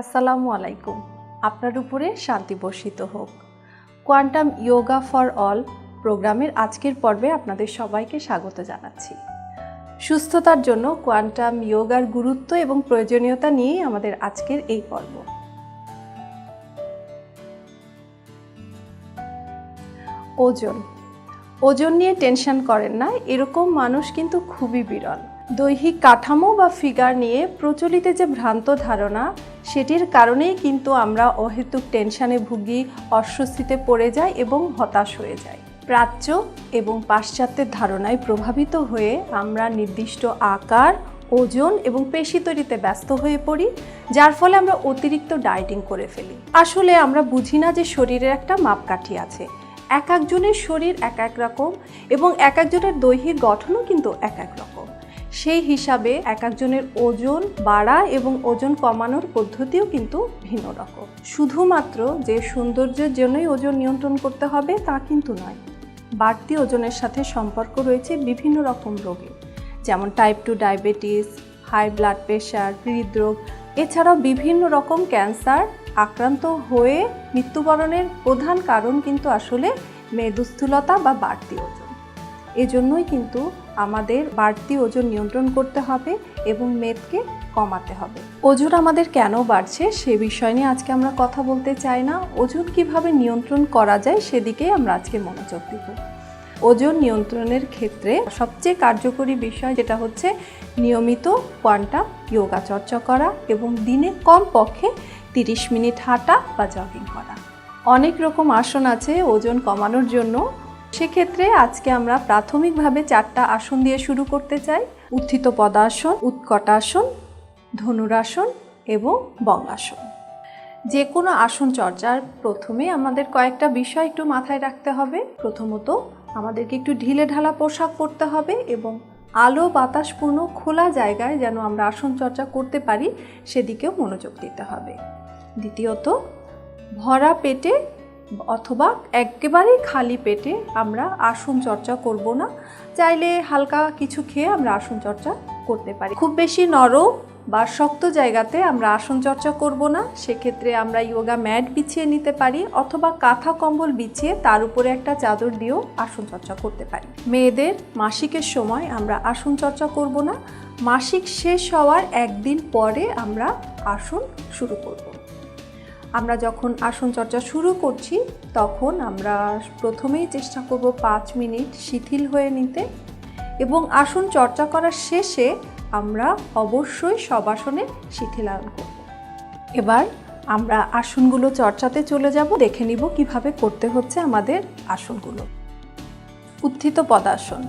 আসসালামু আলাইকুম। আপনার উপরে শান্তি বর্ষিত হোক। কোয়ান্টাম ইয়োগা ফর অল প্রোগ্রামের আজকের পর্বে আপনাদের সবাইকে স্বাগত জানাচ্ছি। সুস্থতার জন্য কোয়ান্টাম ইয়োগার গুরুত্ব এবং প্রয়োজনীয়তা নিয়েই আমাদের আজকের এই পর্ব। ওজন। ওজন নিয়ে টেনশন করেন না, এরকম মানুষ কিন্তু খুবই বিরল। দৈহিক কাঠামো বা ফিগার নিয়ে প্রচলিত যে ভ্রান্ত ধারণা, সেটির কারণেই কিন্তু আমরা অহেতুক টেনশানে ভুগি, অস্বস্তিতে পড়ে যাই এবং হতাশ হয়ে যাই। প্রাচ্য এবং পাশ্চাত্যের ধারণায় প্রভাবিত হয়ে আমরা নির্দিষ্ট আকার, ওজন এবং পেশি তৈরিতে ব্যস্ত হয়ে পড়ি, যার ফলে আমরা অতিরিক্ত ডায়েটিং করে ফেলি। আসলে আমরা বুঝি না যে শরীরের একটা মাপকাঠি আছে। এক একজনের শরীর এক এক রকম এবং এক একজনের দৈহিক গঠনও কিন্তু এক এক রকম। সেই হিসাবে এক একজনের ওজন বাড়া এবং ওজন কমানোর পদ্ধতিও কিন্তু ভিন্ন রকম। শুধুমাত্র যে সৌন্দর্যের জন্যই ওজন নিয়ন্ত্রণ করতে হবে তা কিন্তু নয়, বাড়তি ওজনের সাথে সম্পর্ক রয়েছে বিভিন্ন রকম রোগে, যেমন type two diabetes high blood pressure হৃদরোগ, এছাড়াও বিভিন্ন রকম ক্যান্সার, আক্রান্ত হয়ে মৃত্যুবরণের প্রধান কারণ কিন্তু আসলে মেদুস্থূলতা বা বাড়তি ওজন। এজন্যই কিন্তু আমাদের বাড়তি ওজন নিয়ন্ত্রণ করতে হবে এবং মেদকে কমাতে হবে। ওজন আমাদের কেন বাড়ছে সে বিষয় নিয়ে আজকে আমরা কথা বলতে চাই না। ওজন কীভাবে নিয়ন্ত্রণ করা যায় সেদিকেই আমরা আজকে মনোযোগ দিব। ওজন নিয়ন্ত্রণের ক্ষেত্রে সবচেয়ে কার্যকরী বিষয় যেটা হচ্ছে নিয়মিত কোয়ান্টাম যোগা চর্চা করা এবং দিনে কম পক্ষে তিরিশ মিনিট হাঁটা বা জগিং করা। অনেক রকম আসন আছে ওজন কমানোর জন্য। সেক্ষেত্রে আজকে আমরা প্রাথমিকভাবে চারটা আসন দিয়ে শুরু করতে চাই। উত্থিত পদাসন, উৎকটাসন, ধনুরাসন এবং বঙ্গাসন। যে কোনো আসন চর্চার প্রথমে আমাদের কয়েকটা বিষয় একটু মাথায় রাখতে হবে। প্রথমত আমাদেরকে একটু ঢিলে ঢালা পোশাক পরতে হবে এবং আলো বাতাসপূর্ণ খোলা জায়গায় যেন আমরা আসন চর্চা করতে পারি, সেদিকেও মনোযোগ দিতে হবে। দ্বিতীয়ত, ভরা পেটে অথবা একেবারেই খালি পেটে আমরা আসন চর্চা করব না। চাইলে হালকা কিছু খেয়ে আমরা আসন চর্চা করতে পারি। খুব বেশি নরম বা শক্ত জায়গাতে আমরা আসন চর্চা করব না। সেক্ষেত্রে আমরা ইয়োগা ম্যাট বিছিয়ে নিতে পারি অথবা কাঁথা কম্বল বিছিয়ে তার উপরে একটা চাদর দিয়েও আসন চর্চা করতে পারি। মেয়েদের মাসিকের সময় আমরা আসন চর্চা করব না। মাসিক শেষ হওয়ার একদিন পরে আমরা আসন শুরু করব। আমরা যখন আসন চর্চা শুরু করছি, তখন আমরা প্রথমেই চেষ্টা করব পাঁচ মিনিট শিথিল হয়ে নিতে এবং আসন চর্চা করার শেষে আমরা অবশ্যই সব আসনে শিথিলায়ন করব এবার আমরা আসনগুলো চর্চাতে চলে যাব, দেখে নিব কীভাবে করতে হচ্ছে আমাদের আসনগুলো। উত্থিত পদাসন।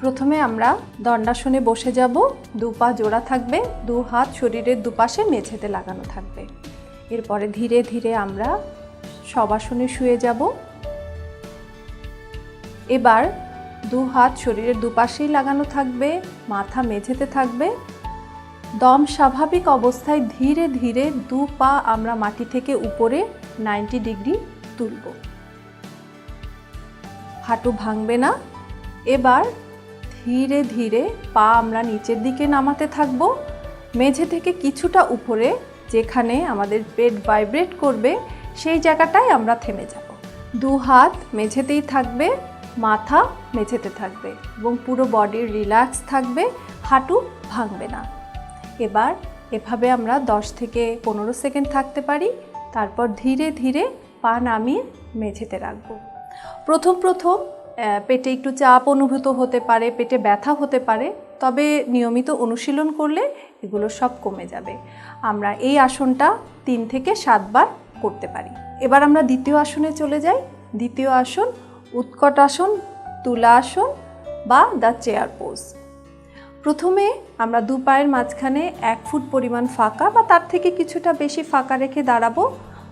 প্রথমে আমরা দণ্ডাসনে বসে যাব, দু পা জোড়া থাকবে, দু হাত শরীরের দুপাশে মেঝেতে লাগানো থাকবে। এরপরে ধীরে ধীরে আমরা সবাসনে শুয়ে যাব। এবার দু হাত শরীরের দুপাশেই লাগানো থাকবে, মাথা মেঝেতে থাকবে। দম স্বাভাবিক অবস্থায় ধীরে ধীরে দু পা আমরা মাটি থেকে উপরে নাইনটি ডিগ্রি তুলব। হাঁটু ভাঙবে না। এবার ধীরে ধীরে পা আমরা নিচের দিকে নামাতে থাকব। মেঝে থেকে কিছুটা উপরে যেখানে আমাদের পেট ভাইব্রেট করবে, সেই জায়গাটায় আমরা থেমে যাব। দু হাত মেঝেতেই থাকবে, মাথা মেঝেতে থাকবে এবং পুরো বডির রিল্যাক্স থাকবে, হাঁটু ভাঙবে না। এবার এভাবে আমরা 10 থেকে পনেরো সেকেন্ড থাকতে পারি, তারপর ধীরে ধীরে পা নামিয়ে মেঝেতে রাখব। প্রথম প্রথম পেটে একটু চাপ অনুভূত হতে পারে, পেটে ব্যথা হতে পারে তবে নিয়মিত অনুশীলন করলে এগুলো সব কমে যাবে। আমরা এই আসনটা তিন থেকে সাতবার করতে পারি। এবার আমরা দ্বিতীয় আসনে চলে যাই। দ্বিতীয় আসন, উৎকট আসন, তুলা আসন বা দ্য চেয়ার পোজ। প্রথমে আমরা দু পায়ের মাঝখানে এক ফুট পরিমাণ ফাঁকা বা তার থেকে কিছুটা বেশি ফাঁকা রেখে দাঁড়াবো।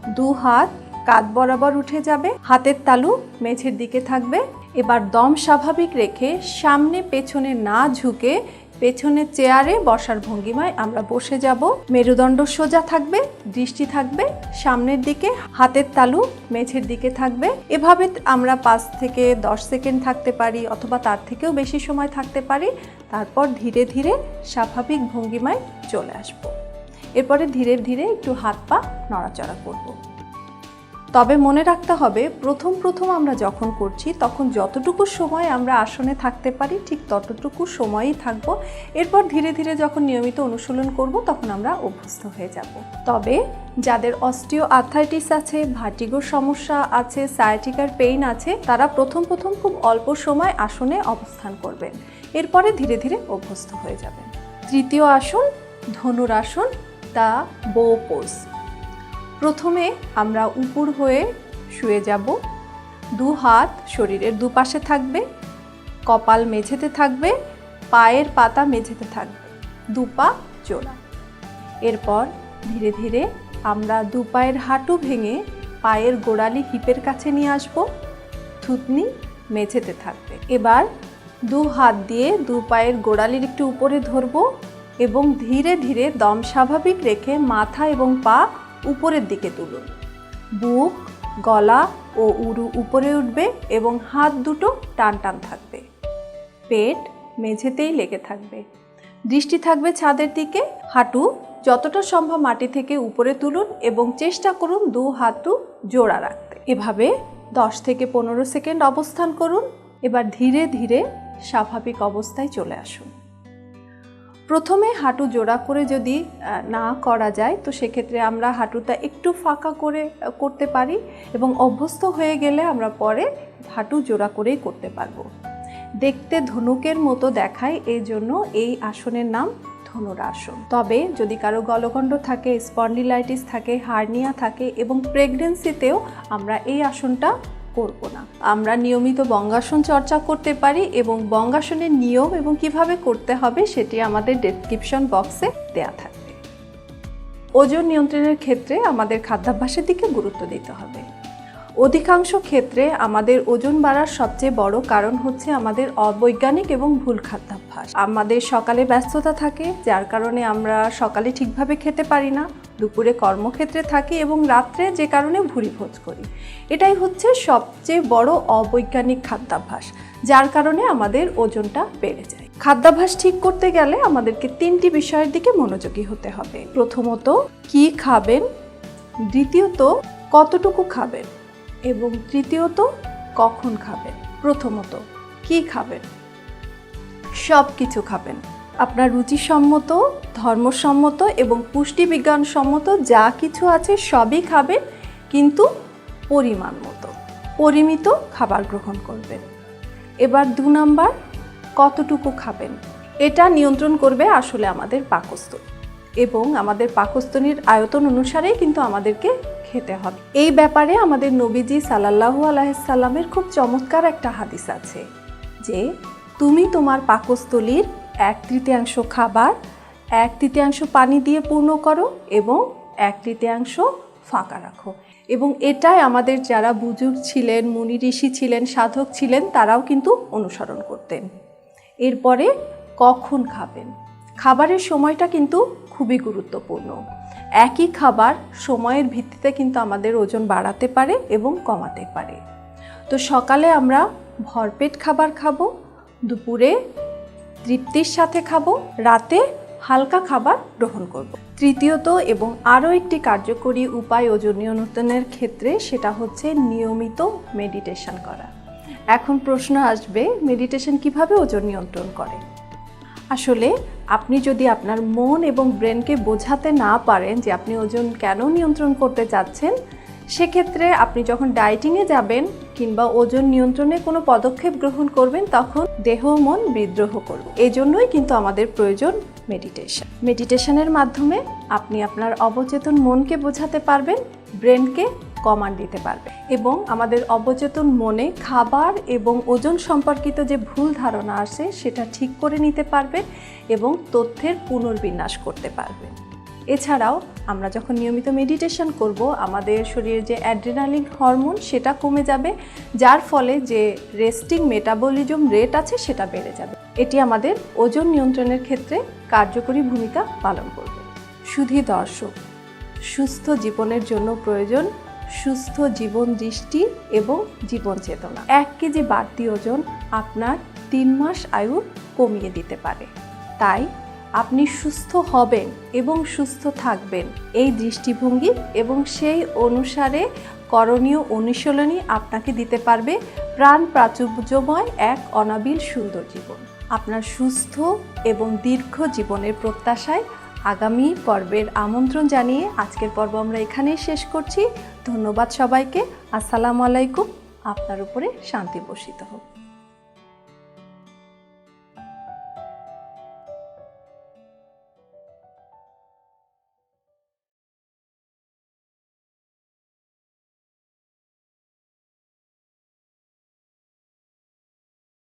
দু হাত কাঁধ বরাবর উঠে যাবে। হাতের তালু মেঝের দিকে থাকবে। এবার দম স্বাভাবিক রেখে সামনে পেছনে না ঝুঁকে পেছনে চেয়ারে বসার ভঙ্গিমায় আমরা বসে যাব। মেরুদণ্ড সোজা থাকবে, দৃষ্টি থাকবে, সামনের দিকে হাতের তালু মেঝের দিকে থাকবে। এভাবে আমরা পাঁচ থেকে দশ সেকেন্ড থাকতে পারি অথবা তার থেকেও বেশি সময় থাকতে পারি। তারপর ধীরে ধীরে স্বাভাবিক ভঙ্গিমায় চলে আসব। এরপরে ধীরে ধীরে একটু হাত পা নড়াচড়া করব। তবে মনে রাখতে হবে, প্রথম প্রথম আমরা যখন করছি, তখন যতটুকু সময় আমরা আসনে থাকতে পারি, ঠিক ততটুকু সময়ই থাকব। এরপর ধীরে ধীরে যখন নিয়মিত অনুশীলন করব, তখন আমরা অভ্যস্ত হয়ে যাব। তবে যাদের অস্টিও আর্থাইটিস আছে ভার্টিগোর সমস্যা আছে, সায়াটিকার পেইন আছে, তারা প্রথম প্রথম খুব অল্প সময় আসনে অবস্থান করবেন। এরপরে ধীরে ধীরে অভ্যস্ত হয়ে যাবেন। তৃতীয় আসন ধনুর আসন দা বো পোজ প্রথমে আমরা উপর হয়ে শুয়ে যাব। দু হাত শরীরের দুপাশে থাকবে, কপাল মেঝেতে থাকবে, পায়ের পাতা মেঝেতে থাকবে, দু পা জোড়া। এরপর ধীরে ধীরে আমরা দু পায়ের হাঁটু ভেঙে পায়ের গোড়ালি হিপের কাছে নিয়ে আসব, থুতনি মেঝেতে থাকবে। এবার দু হাত দিয়ে দু পায়ের গোড়ালির একটু উপরে ধরবো এবং ধীরে ধীরে দম স্বাভাবিক রেখে মাথা এবং পা উপরের দিকে তুলুন। বুক, গলা ও উরু উপরে উঠবে এবং হাত দুটো টান টান থাকবে। পেট মেঝেতেই লেগে থাকবে। দৃষ্টি থাকবে ছাদের দিকে। হাঁটু যতটা সম্ভব মাটি থেকে উপরে তুলুন এবং চেষ্টা করুন দু হাঁটু জোড়া রাখতে। এভাবে দশ থেকে পনেরো সেকেন্ড অবস্থান করুন। এবার ধীরে ধীরে স্বাভাবিক অবস্থায় চলে আসুন। প্রথমে হাঁটু জোড়া করে যদি না করা যায়, তো সেক্ষেত্রে আমরা হাঁটুটা একটু ফাঁকা করে করতে পারি এবং অভ্যস্ত হয়ে গেলে আমরা পরে হাঁটু জোড়া করেই করতে পারব। দেখতে ধনুকের মতো দেখায়, এই জন্য এই আসনের নাম ধনুরাসন। তবে যদি কারও গলগণ্ড থাকে, স্পন্ডিলাইটিস থাকে, হার্নিয়া থাকে এবং প্রেগনেন্সিতেও আমরা এই আসনটা করব না। আমরা নিয়মিত বঙ্গাসন চর্চা করতে পারি এবং বঙ্গাসনের নিয়ম এবং কীভাবে করতে হবে সেটি আমাদের ডেসক্রিপশন বক্সে দেয়া থাকবে। ওজন নিয়ন্ত্রণের ক্ষেত্রে আমাদের খাদ্যাভ্যাসের দিকে গুরুত্ব দিতে হবে। অধিকাংশ ক্ষেত্রে আমাদের ওজন বাড়ার সবচেয়ে বড় কারণ হচ্ছে আমাদের অবৈজ্ঞানিক এবং ভুল খাদ্যাভ্যাস। আমাদের সকালে ব্যস্ততা থাকে, যার কারণে আমরা সকালে ঠিকভাবে খেতে পারি না, দুপুরে কর্মক্ষেত্রে থাকি এবং রাত্রে যে কারণে ভুরি ভোজ করি। এটাই হচ্ছে সবচেয়ে বড় অবৈজ্ঞানিক খাদ্যাভ্যাস, যার কারণে আমাদের ওজনটা বেড়ে যায়। খাদ্যাভ্যাস ঠিক করতে গেলে আমাদেরকে তিনটি বিষয়ের দিকে মনোযোগী হতে হবে। প্রথমত, কি খাবেন? দ্বিতীয়ত, কতটুকু খাবেন? এবং তৃতীয়ত, কখন খাবেন? প্রথমত, কি খাবেন? সব কিছু খাবেন। আপনার রুচিসম্মত, ধর্মসম্মত এবং পুষ্টিবিজ্ঞানসম্মত যা কিছু আছে সবই খাবেন, কিন্তু পরিমাণ মতো পরিমিত খাবার গ্রহণ করবেন। এবার দু নাম্বার, কতটুকু খাবেন? এটা নিয়ন্ত্রণ করবে আসলে আমাদের পাকস্থলী। এবং আমাদের পাকস্থলীর আয়তন অনুসারেই কিন্তু আমাদেরকে খেতে হবে। এই ব্যাপারে আমাদের নবীজি সাল্লাহু আলাইসাল্লামের খুব চমৎকার একটা হাদিস আছে যে, তুমি তোমার পাকস্থলীর এক তৃতীয়াংশ খাবার, এক তৃতীয়াংশ পানি দিয়ে পূর্ণ করো এবং এক তৃতীয়াংশ ফাঁকা রাখো। এবং এটাই আমাদের যারা বুজুর্গ ছিলেন, মুনি ঋষি ছিলেন, সাধক ছিলেন, তারাও কিন্তু অনুসরণ করতেন। এরপরে কখন খাবেন? খাবারের সময়টা কিন্তু খুবই গুরুত্বপূর্ণ। একই খাবার সময়ের ভিত্তিতে কিন্তু আমাদের ওজন বাড়াতে পারে এবং কমাতে পারে। তো সকালে আমরা ভরপেট খাবার খাব, দুপুরে তৃপ্তির সাথে খাব, রাতে হালকা খাবার গ্রহণ করব। তৃতীয়ত এবং আরও একটি কার্যকরী উপায় ওজন নিয়ন্ত্রণের ক্ষেত্রে সেটা হচ্ছে নিয়মিত মেডিটেশন করা। এখন প্রশ্ন আসবে, মেডিটেশন কীভাবে ওজন নিয়ন্ত্রণ করে? আসলে আপনি যদি আপনার মন এবং ব্রেনকে বোঝাতে না পারেন যে আপনি ওজন কেন নিয়ন্ত্রণ করতে চাচ্ছেন, সেক্ষেত্রে আপনি যখন ডায়েটিংয়ে যাবেন কিংবা ওজন নিয়ন্ত্রণে কোনো পদক্ষেপ গ্রহণ করবেন, তখন দেহ মন বিদ্রোহ করবে। এই জন্যই কিন্তু আমাদের প্রয়োজন মেডিটেশন মেডিটেশনের মাধ্যমে আপনি আপনার অবচেতন মনকে বোঝাতে পারবেন, ব্রেনকে কমান্ড দিতে পারবে। এবং আমাদের অবচেতন মনে খাবার এবং ওজন সম্পর্কিত যে ভুল ধারণা আসে সেটা ঠিক করে নিতে পারবে এবং তথ্যের পুনর্বিন্যাস করতে পারবে। এছাড়াও আমরা যখন নিয়মিত মেডিটেশন করব, আমাদের শরীরে যে অ্যাড্রেনালিন হরমোন সেটা কমে যাবে, যার ফলে যে রেস্টিং মেটাবলিজম রেট আছে, সেটা বেড়ে যাবে। এটি আমাদের ওজন নিয়ন্ত্রণের ক্ষেত্রে কার্যকরী ভূমিকা পালন করবে। শুধু দর্শক, সুস্থ জীবনের জন্য প্রয়োজন সুস্থ জীবন দৃষ্টি এবং জীবন চেতনা। এক কেজি বাড়তি ওজন আপনার তিন মাস আয়ু কমিয়ে দিতে পারে। তাই আপনি সুস্থ হবেন এবং সুস্থ থাকবেন। এই দৃষ্টিভঙ্গি এবং সেই অনুসারে করণীয় অনুশীলনী আপনাকে দিতে পারবে প্রাণ প্রাচুর্যময় এক অনাবিল সুন্দর জীবন। আপনার সুস্থ এবং দীর্ঘ জীবনের প্রত্যাশায় আগামী পর্বের আমন্ত্রণ জানিয়ে আজকের পর্ব আমরা এখানেই শেষ করছি। ধন্যবাদ সবাইকে। আসসালামু আলাইকুম। আপনার উপরে শান্তি বর্ষিত হোক।